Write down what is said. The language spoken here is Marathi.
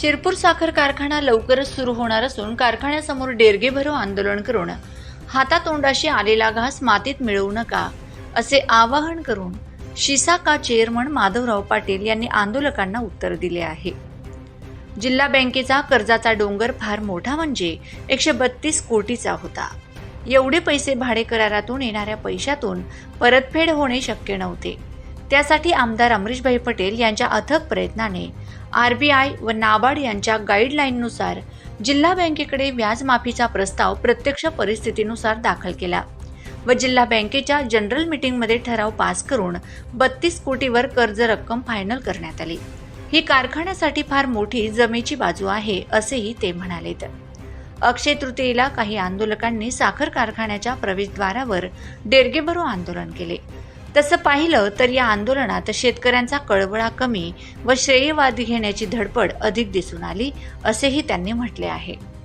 शिरपूर साखर कारखाना लवकरच सुरू होणार असून कारखान्यासमोर डेरगे भरो आंदोलन करून हातातोंडाशी आलेला घास मातीत मिळवू नका असे आवाहन करून शिसाका चेअरमन माधवराव पाटील यांनी आंदोलकांना उत्तर दिले आहे. जिल्हा बँकेचा कर्जाचा डोंगर फार मोठा म्हणजे एकशे बत्तीस कोटीचा होता. एवढे पैसे भाडे करारातून येणाऱ्या पैशातून परतफेड होणे शक्य नव्हते. त्यासाठी आमदार अमरीशभाई पटेल यांच्या अथक प्रयत्नाने आरबीआय व नाबार्ड यांच्या गाईडलाईननुसार जिल्हा बँकेकडे व्याजमाफीचा प्रस्ताव प्रत्यक्ष परिस्थितीनुसार दाखल केला व जिल्हा बँकेच्या जनरल मीटिंगमध्ये ठराव पास करून बत्तीस कोटीवर कर्ज रक्कम फायनल करण्यात आली. ही कारखान्यासाठी फार मोठी जमेची बाजू आहे असेही ते म्हणालेत. अक्षय तृतीयेला काही आंदोलकांनी साखर कारखान्याच्या प्रवेशद्वारावर डेरगेभरो आंदोलन केले. तसं पाहिलं तर या आंदोलनात शेतकऱ्यांचा कळवळा कमी व श्रेयवादी घेण्याची धडपड अधिक दिसून आली असेही त्यांनी म्हटले आहे.